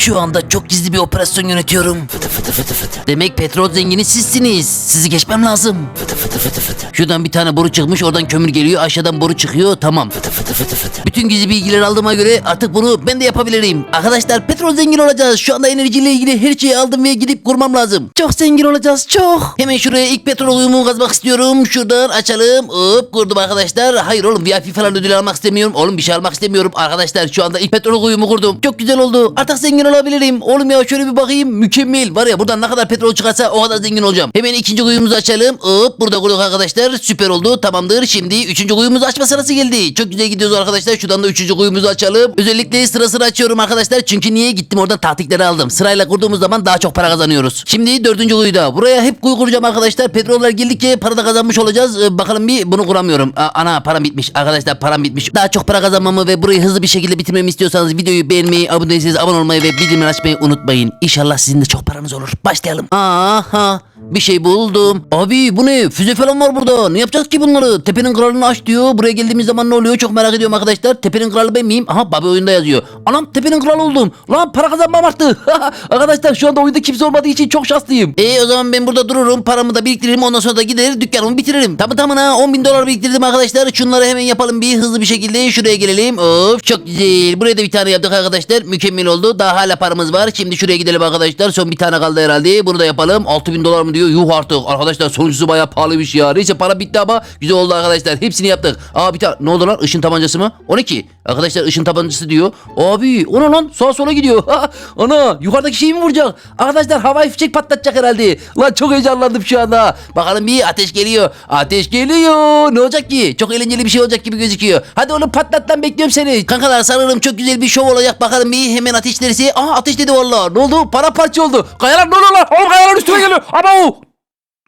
Şu anda çok gizli bir operasyon yönetiyorum. Fıtı fıtı fıtı fıtı. Demek petrol zengini sizsiniz. Sizi geçmem lazım. Fıtı fıtı fıtı fıtı. Şuradan bir tane boru çıkmış oradan kömür geliyor aşağıdan boru çıkıyor tamam. Fıtı fıtı fıtı fıtı. Bütün gizli bilgileri aldığıma göre artık bunu ben de yapabilirim. Arkadaşlar petrol zengini olacağız. Şu anda enerjiyle ilgili her şeyi aldım ve gidip kurmam lazım. Çok zengin olacağız çok. Hemen şuraya ilk petrol kuyumu kazmak istiyorum. Şuradan açalım. Hop kurdum arkadaşlar. Hayır oğlum VIP falan ödül almak istemiyorum. Oğlum bir şey almak istemiyorum. Arkadaşlar şu anda ilk petrol kuyumu kurdum. Çok güzel oldu. Artık zengin olabilirim. Oğlum ya şöyle bir bakayım. Mükemmel. Var ya buradan ne kadar petrol çıkarsa o kadar zengin olacağım. Hemen ikinci kuyumuzu açalım. Hop burada kurduk arkadaşlar. Süper oldu. Tamamdır. Şimdi üçüncü kuyumuzu açma sırası geldi. Çok güzel gidiyoruz arkadaşlar. Şuradan da üçüncü kuyumuzu açalım. Özellikle sıra sıra açıyorum arkadaşlar. Çünkü niye gittim oradan tahtikleri aldım. Sırayla kurduğumuz zaman daha çok para kazanıyoruz. Şimdi dördüncü kuyuda. Buraya hep kuyu kuracağım arkadaşlar. Petroller geldikçe para da kazanmış olacağız. Ee, bakalım bir bunu kuramıyorum. A- ana param bitmiş. Arkadaşlar param bitmiş. Daha çok para kazanmamı ve burayı hızlı bir şekilde bitirmemi istiyorsanız videoyu beğenmeyi, abone değilseniz abone olmayı ve bildirimleri açmayı unutmayın. İnşallah sizin de çok paranız olur. Başlayalım. Aha bir şey buldum. Abi bu ne? Füze falan var burada. Ne yapacağız ki bunları? Tepenin kralını aç diyor. Buraya geldiğimiz zaman ne oluyor? Çok merak ediyorum arkadaşlar. Tepenin kralı ben miyim? Aha Babi oyunda yazıyor. Anam tepenin kralı oldum. Lan para kazanmam arttı. arkadaşlar şu anda oyunda kimse olmadığı için çok şanslıyım. E o zaman ben burada dururum. Paramı da biriktiririm. Ondan sonra da gider dükkanımı bitiririm. Tamı tamına 10 bin dolar biriktirdim arkadaşlar. Şunları hemen yapalım bir hızlı bir şekilde. Şuraya gelelim. Of çok güzel. Buraya da bir tane yaptık arkadaşlar. Mükemmel oldu. Daha hala paramız var. Şimdi şuraya gidelim arkadaşlar. Son bir tane kaldı herhalde. Bunu da yapalım. 6 bin dolar mı diyor. Yuh artık. Arkadaşlar sonuncusu bayağı pahalıymış ya. Neyse para bitti ama güzel oldu arkadaşlar. Hepsini yaptık. Aa bir ne oldu lan? Işın tabancası mı? O ne ki? Arkadaşlar ışın tabancası diyor. Abi o ne lan? Sağa sola gidiyor. Ana yukarıdaki şeyi mi vuracak? Arkadaşlar havai fişek patlatacak herhalde. Lan çok heyecanlandım şu anda. Bakalım bir ateş geliyor. Ateş geliyor. Ne olacak ki? Çok eğlenceli bir şey olacak gibi gözüküyor. Hadi oğlum patlat lan bekliyorum seni. Kankalar sanırım çok güzel bir şov olacak. Bakalım bir hemen ateşlerse. Aa ateşledi valla. Ne oldu? Para parça oldu. Kayalar ne oluyor lan? Oğlum kayalar üstüme geliyor. Ama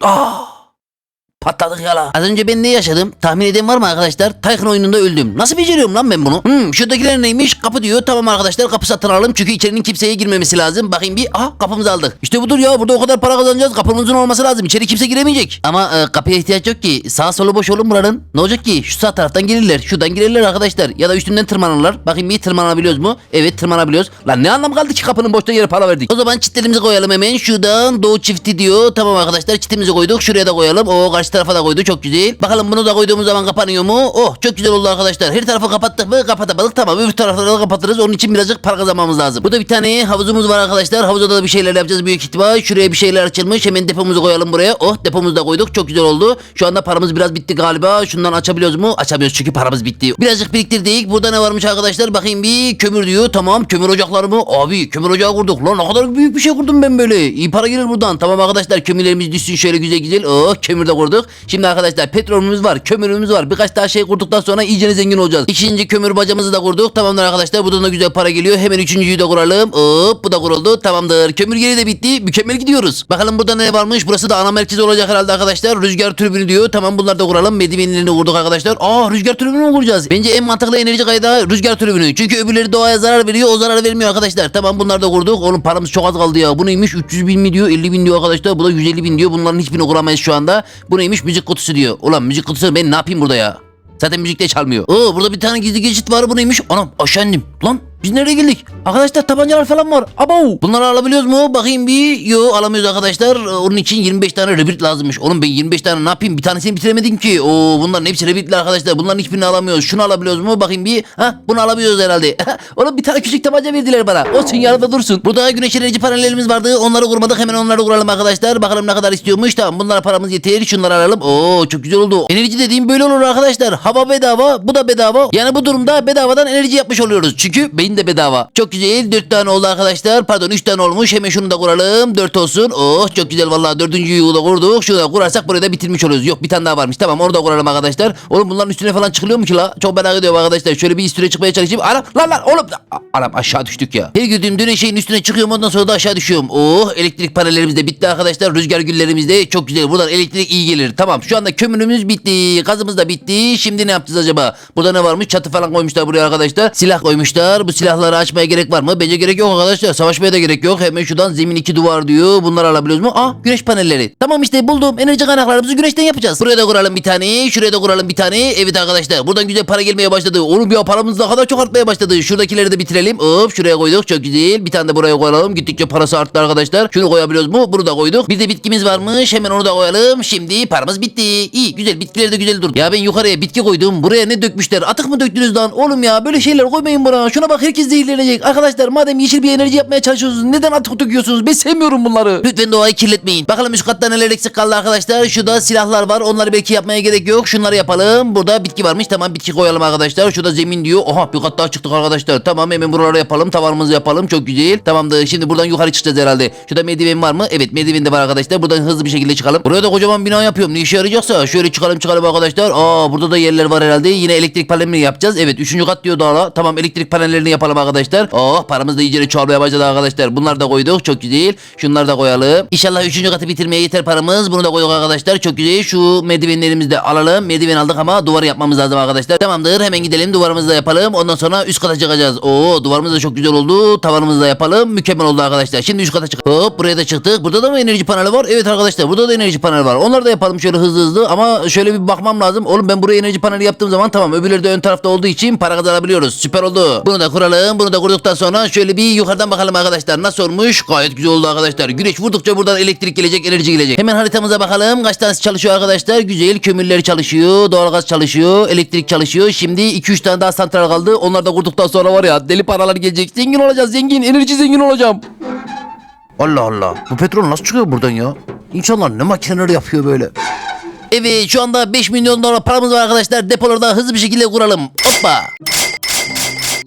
Ah! Patladık yala. Az önce ben ne yaşadım? Tahmin eden var mı arkadaşlar? Tycoon oyununda öldüm. Nasıl beceriyorum lan ben bunu? Hmm, şuradakiler neymiş? Kapı diyor. Tamam arkadaşlar kapı satın alalım. Çünkü içerinin kimseye girmemesi lazım. Bakayım bir. Aha kapımızı aldık. İşte budur ya. Burada o kadar para kazanacağız. Kapımızın olması lazım. İçeri kimse giremeyecek. Ama e, kapıya ihtiyaç yok ki. Sağ solu boş oğlum buranın. Ne olacak ki? Şu sağ taraftan gelirler. Şuradan girerler arkadaşlar. Ya da üstünden tırmanırlar. Bakayım bir tırmanabiliyoruz mu? Evet tırmanabiliyoruz. Lan ne anlam kaldı ki kapının boştan yere para verdik. O zaman çitlerimizi koyalım hemen. Şuradan doğu çifti diyor. Tamam arkadaşlar çitimizi koyduk. Şuraya da koyalım. O karşı tarafa da koydu. Çok güzel. Bakalım bunu da koyduğumuz zaman kapanıyor mu? Oh çok güzel oldu arkadaşlar. Her tarafı kapattık mı? Kapatamadık. Tamam öbür tarafları da kapatırız. Onun için birazcık para kazanmamız lazım. Burada bir tane havuzumuz var arkadaşlar. Havuzda da bir şeyler yapacağız büyük ihtimal. Şuraya bir şeyler açılmış. Hemen depomuzu koyalım buraya. Oh depomuzu da koyduk. Çok güzel oldu. Şu anda paramız biraz bitti galiba. Şundan açabiliyoruz mu? Açamıyoruz çünkü paramız bitti. Birazcık biriktirdik. Burada ne varmış arkadaşlar? Bakayım bir kömür diyor. Tamam kömür ocakları mı? Abi kömür ocağı kurduk. Lan ne kadar büyük bir şey kurdum ben böyle. İyi para gelir buradan. Tamam arkadaşlar kömürlerimiz düşsün şöyle güzel güzel. Oh kömür de kurduk. Şimdi arkadaşlar petrolümüz var. Kömürümüz var. Birkaç daha şey kurduktan sonra iyice zengin olacağız. İkinci kömür bacamızı da kurduk. Tamamdır arkadaşlar. Buradan da güzel para geliyor. Hemen üçüncüyü de kuralım. Hop bu da kuruldu. Tamamdır. Kömür geri de bitti. Mükemmel gidiyoruz. Bakalım burada ne varmış? Burası da ana merkezi olacak herhalde arkadaşlar. Rüzgar türbünü diyor. Tamam bunları da kuralım. Medivenlerini kurduk arkadaşlar. Aa rüzgar türbünü mü kuracağız? Bence en mantıklı enerji kaynağı rüzgar türbünü. Çünkü öbürleri doğaya zarar veriyor. O zarar vermiyor arkadaşlar. Tamam bunları da kurduk. Oğlum paramız çok az kaldı ya. Bu neymiş? 300 bin mi diyor? 50 bin diyor arkadaşlar. Bu da 150 bin diyor. Bunların hiçbirini kuramayız şu anda. Bu neymiş? Müzik kutusu diyor. Ulan müzik kutusu ben ne yapayım burada ya? Zaten müzik de çalmıyor. Oo burada bir tane gizli geçit var. Bu neymiş? Anam aşağı indim. Lan biz nereye geldik? Arkadaşlar tabancalar falan var. Abo. Bunları alabiliyoruz mu? Bakayım bir. Yo alamıyoruz arkadaşlar. Onun için 25 tane rebit lazımmış. Oğlum ben 25 tane ne yapayım? Bir tanesini bitiremedim ki. Oo bunların hepsi rebitli arkadaşlar. Bunların hiçbirini alamıyoruz. Şunu alabiliyoruz mu? Bakayım bir. Ha bunu alabiliyoruz herhalde. Oğlum bir tane küçük tabanca verdiler bana. Olsun yanımda dursun. Burada güneş enerji panellerimiz vardı. Onları kurmadık. Hemen onları kuralım arkadaşlar. Bakalım ne kadar istiyormuş. Tamam bunlara paramız yeter. Şunları alalım. Oo çok güzel oldu. Enerji dediğim böyle olur arkadaşlar. Hava bedava. Bu da bedava. Yani bu durumda bedavadan enerji yapmış oluyoruz. Çünkü beyin de bedava. Çok güzel. 4 tane oldu arkadaşlar. Pardon 3 tane olmuş. Hemen şunu da kuralım. 4 olsun. Oh çok güzel vallahi dördüncüyü da kurduk. Şunu da kurarsak burayı da bitirmiş oluyoruz. Yok bir tane daha varmış. Tamam onu da kuralım arkadaşlar. Oğlum bunların üstüne falan çıkılıyor mu ki la? Çok merak ediyorum arkadaşlar. Şöyle bir üstüne çıkmaya çalışayım. Anam lan lan oğlum. Anam aşağı düştük ya. Her girdiğim dönen şeyin üstüne çıkıyorum ondan sonra da aşağı düşüyorum. Oh elektrik panellerimiz de bitti arkadaşlar. Rüzgar güllerimiz de çok güzel. Buradan elektrik iyi gelir. Tamam şu anda kömürümüz bitti. Gazımız da bitti. Şimdi ne yapacağız acaba? Burada ne varmış? Çatı falan koymuşlar buraya arkadaşlar. Silah koymuşlar. Bu silahları açmaya gerek var mı? Bence gerek yok arkadaşlar. Savaşmaya da gerek yok. Hemen şuradan zemin iki duvar diyor. Bunları alabiliyoruz mu? Aa güneş panelleri. Tamam işte buldum. Enerji kaynaklarımızı güneşten yapacağız. Buraya da kuralım bir tane. Şuraya da kuralım bir tane. Evet arkadaşlar. Buradan güzel para gelmeye başladı. Oğlum ya paramız ne kadar çok artmaya başladı. Şuradakileri de bitirelim. Hop şuraya koyduk. Çok güzel. Bir tane de buraya koyalım. Gittikçe parası arttı arkadaşlar. Şunu koyabiliyoruz mu? Bunu da koyduk. Bir de bitkimiz varmış. Hemen onu da koyalım. Şimdi paramız bitti. İyi güzel. Bitkileri de güzel dur. Ya ben yukarıya bitki koydum. Buraya ne dökmüşler? Atık mı döktünüz lan? Oğlum ya böyle şeyler koymayın buna. Şuna bak herkes zehirlenecek. Arkadaşlar madem yeşil bir enerji yapmaya çalışıyorsunuz neden atık döküyorsunuz? Ben sevmiyorum bunları. Lütfen doğayı kirletmeyin. Bakalım üst katta neler eksik kaldı arkadaşlar. Şurada silahlar var. Onları belki yapmaya gerek yok. Şunları yapalım. Burada bitki varmış. Tamam bitki koyalım arkadaşlar. Şurada zemin diyor. Oha bir kat daha çıktık arkadaşlar. Tamam hemen buraları yapalım. Tavanımızı yapalım. Çok güzel. Tamamdır. Şimdi buradan yukarı çıkacağız herhalde. Şurada merdiven var mı? Evet merdiven de var arkadaşlar. Buradan hızlı bir şekilde çıkalım. Buraya da kocaman bina yapıyorum. Ne işe yarayacaksa şöyle çıkalım çıkalım arkadaşlar. Aa burada da yerler var herhalde. Yine elektrik panelini yapacağız. Evet üçüncü kat diyor daha. Tamam elektrik panellerini yapalım arkadaşlar. Oh paramız da iyice çoğalmaya başladı arkadaşlar. Bunları da koyduk. Çok güzel. Şunları da koyalım. İnşallah üçüncü katı bitirmeye yeter paramız. Bunu da koyduk arkadaşlar. Çok güzel. Şu merdivenlerimizi de alalım. Merdiven aldık ama duvarı yapmamız lazım arkadaşlar. Tamamdır. Hemen gidelim duvarımızı da yapalım. Ondan sonra üst kata çıkacağız. Oo duvarımız da çok güzel oldu. Tavanımızı da yapalım. Mükemmel oldu arkadaşlar. Şimdi üst kata çık. Hop buraya da çıktık. Burada da mı enerji paneli var? Evet arkadaşlar. Burada da enerji paneli var. Onları da yapalım şöyle hızlı hızlı. Ama şöyle bir bakmam lazım. Oğlum ben buraya enerji paneli yaptığım zaman tamam. Öbürleri de ön tarafta olduğu için para kazanabiliyoruz. Süper oldu. Bunu da kuralım. Bunu da kurduktan sonra şöyle bir yukarıdan bakalım arkadaşlar. Nasıl olmuş? Gayet güzel oldu arkadaşlar. Güneş vurdukça buradan elektrik gelecek, enerji gelecek. Hemen haritamıza bakalım. Kaç tanesi çalışıyor arkadaşlar? Güzel. Kömürler çalışıyor. Doğalgaz çalışıyor. Elektrik çalışıyor. Şimdi 2-3 tane daha santral kaldı. Onları da kurduktan sonra var ya deli paralar gelecek. Zengin olacağız. Zengin. Enerji zengin olacağım. Allah Allah. Bu petrol nasıl çıkıyor buradan ya? İnsanlar ne makineler yapıyor böyle. Evet şu anda 5 milyon dolar paramız var arkadaşlar. Depoları da hızlı bir şekilde kuralım. Hoppa.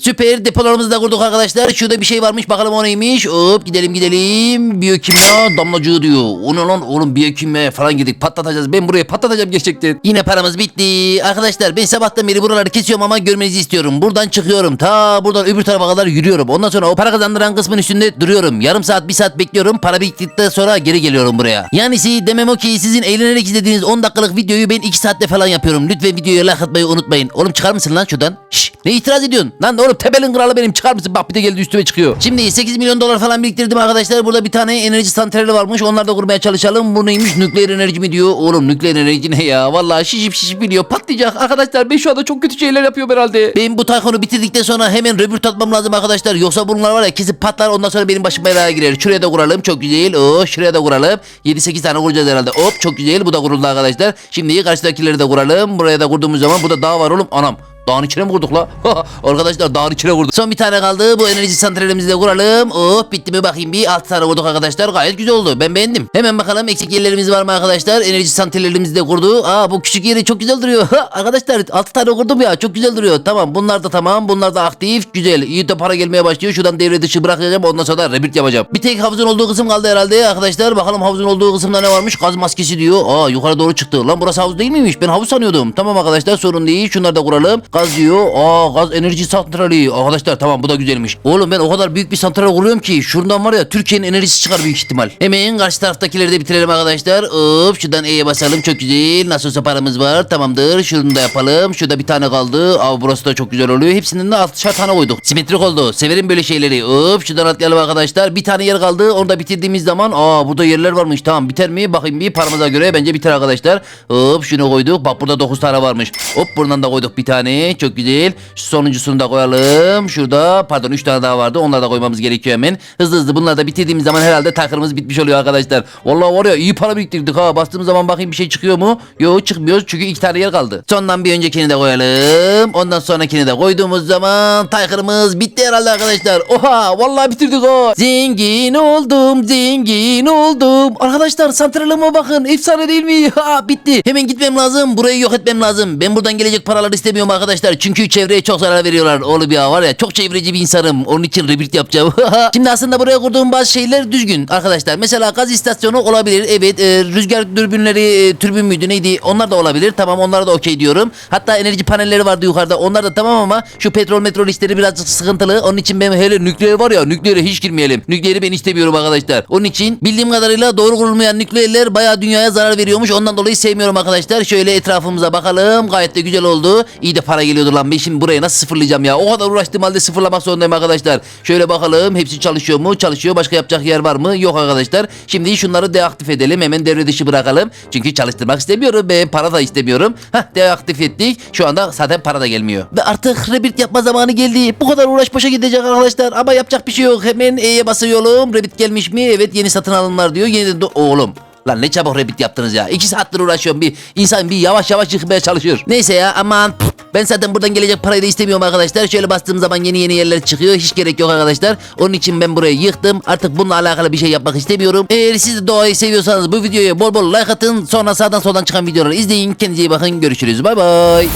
Süper depolarımızı da kurduk arkadaşlar. Şurada bir şey varmış bakalım o neymiş. Hop gidelim gidelim. Biyokimya damlacığı diyor. O ne lan oğlum biyokimya falan girdik patlatacağız. Ben buraya patlatacağım gerçekten. Yine paramız bitti. Arkadaşlar ben sabahtan beri buraları kesiyorum ama görmenizi istiyorum. Buradan çıkıyorum. Ta buradan öbür tarafa kadar yürüyorum. Ondan sonra o para kazandıran kısmın üstünde duruyorum. Yarım saat bir saat bekliyorum. Para biriktikten sonra geri geliyorum buraya. Yani si demem o ki sizin eğlenerek izlediğiniz 10 dakikalık videoyu ben 2 saatte falan yapıyorum. Lütfen videoya like atmayı unutmayın. Oğlum çıkar mısın lan şuradan? Şşş ne itiraz ediyorsun? Lan oğlum tepelin kralı benim çıkar mısın? Bak bir de geldi üstüme çıkıyor. Şimdi 8 milyon dolar falan biriktirdim arkadaşlar. Burada bir tane enerji santrali varmış. Onlar da kurmaya çalışalım. Bu neymiş? Nükleer enerji mi diyor? Oğlum nükleer enerji ne ya? Vallahi şişip şişip biliyor. Patlayacak. Arkadaşlar ben şu anda çok kötü şeyler yapıyorum herhalde. Ben bu taykonu bitirdikten sonra hemen röbürt atmam lazım arkadaşlar. Yoksa bunlar var ya kesip patlar. Ondan sonra benim başım belaya girer. Şuraya da kuralım. Çok güzel. Oo, şuraya da kuralım. 7-8 tane kuracağız herhalde. Hop çok güzel. Bu da kuruldu arkadaşlar. Şimdi karşıdakileri de kuralım. Buraya da kurduğumuz zaman bu da dağ var oğlum. Anam. Dağın içine mi kurduk la? Arkadaşlar dağın içine kurduk. Son bir tane kaldı. Bu enerji santralimizi de kuralım. Oh bitti mi bakayım bir. 6 tane kurduk arkadaşlar. Gayet güzel oldu. Ben beğendim. Hemen bakalım eksik yerlerimiz var mı arkadaşlar? Enerji santrallerimizi de kurdu. Aa bu küçük yeri çok güzel duruyor. arkadaşlar 6 tane kurdum ya. Çok güzel duruyor. Tamam bunlar da tamam. Bunlar da aktif. Güzel. İyi para gelmeye başlıyor. Şuradan devre dışı bırakacağım. Ondan sonra da rebirth yapacağım. Bir tek havuzun olduğu kısım kaldı herhalde arkadaşlar. Bakalım havuzun olduğu kısımda ne varmış? Gaz maskesi diyor. Aa yukarı doğru çıktı. Lan burası havuz değil miymiş? Ben havuz sanıyordum. Tamam arkadaşlar sorun değil. Şunları da kuralım. Gaz diyor. Aa gaz enerji santrali. Arkadaşlar tamam bu da güzelmiş. Oğlum ben o kadar büyük bir santral kuruyorum ki şuradan var ya Türkiye'nin enerjisi çıkar büyük ihtimal. Hemen karşı taraftakileri de bitirelim arkadaşlar. Hop şuradan E'ye basalım çok güzel. Nasıl olsa paramız var. Tamamdır. Şunu da yapalım. Şurada bir tane kaldı. Aa burası da çok güzel oluyor. Hepsinden de 6'şar tane koyduk. Simetrik oldu. Severim böyle şeyleri. Hop şuradan atlayalım arkadaşlar. Bir tane yer kaldı. Onu da bitirdiğimiz zaman aa burada yerler varmış. Tamam biter mi? Bakayım bir paramıza göre bence biter arkadaşlar. Hop şunu koyduk. Bak burada 9 tane varmış. Hop buradan da koyduk bir tane. Çok güzel. Şu sonuncusunu da koyalım. Şurada pardon 3 tane daha vardı. Onları da koymamız gerekiyor hemen. Hızlı hızlı bunları da bitirdiğimiz zaman herhalde takırımız bitmiş oluyor arkadaşlar. Vallahi var ya iyi para biriktirdik ha. Bastığımız zaman bakayım bir şey çıkıyor mu? Yok çıkmıyor çünkü iki tane yer kaldı. Sondan bir öncekini de koyalım. Ondan sonrakini de koyduğumuz zaman takırımız bitti herhalde arkadaşlar. Oha vallahi bitirdik ha. Zengin oldum zengin oldum. Arkadaşlar santralıma bakın efsane değil mi? Ha bitti. Hemen gitmem lazım. Burayı yok etmem lazım. Ben buradan gelecek paralar istemiyorum arkadaşlar. Çünkü çevreye çok zarar veriyorlar. Oğlum ya var ya çok çevreci bir insanım. Onun için rebirth yapacağım. Şimdi aslında buraya kurduğum bazı şeyler düzgün arkadaşlar. Mesela gaz istasyonu olabilir. Evet e, rüzgar dürbünleri e, türbün müydü neydi? Onlar da olabilir. Tamam onlara da okey diyorum. Hatta enerji panelleri vardı yukarıda. Onlar da tamam ama şu petrol metrol işleri birazcık sıkıntılı. Onun için ben hele nükleer var ya nükleere hiç girmeyelim. Nükleeri ben istemiyorum arkadaşlar. Onun için bildiğim kadarıyla doğru kurulmayan nükleerler bayağı dünyaya zarar veriyormuş. Ondan dolayı sevmiyorum arkadaşlar. Şöyle etrafımıza bakalım. Gayet de güzel oldu. İyi de para geliyordu lan. Ben şimdi burayı nasıl sıfırlayacağım ya? O kadar uğraştığım halde sıfırlamak zorundayım arkadaşlar. Şöyle bakalım. Hepsi çalışıyor mu? Çalışıyor. Başka yapacak yer var mı? Yok arkadaşlar. Şimdi şunları deaktif edelim. Hemen devre dışı bırakalım. Çünkü çalıştırmak istemiyorum. Ben para da istemiyorum. Hah deaktif ettik. Şu anda zaten para da gelmiyor. Ve artık rebuild yapma zamanı geldi. Bu kadar uğraş boşa gidecek arkadaşlar. Ama yapacak bir şey yok. Hemen E'ye basıyorum. Rebuild gelmiş mi? Evet yeni satın alınlar diyor. Yeni de oğlum. Lan ne çabuk rebuild yaptınız ya. İki saattir uğraşıyorum. Bir insan bir yavaş yavaş yıkmaya çalışıyor. Neyse ya aman. Ben zaten buradan gelecek parayı da istemiyorum arkadaşlar. Şöyle bastığım zaman yeni yeni yerler çıkıyor. Hiç gerek yok arkadaşlar. Onun için ben burayı yıktım. Artık bununla alakalı bir şey yapmak istemiyorum. Eğer siz de doğayı seviyorsanız bu videoya bol bol like atın. Sonra sağdan soldan çıkan videoları izleyin. Kendinize iyi bakın. Görüşürüz. Bay bay.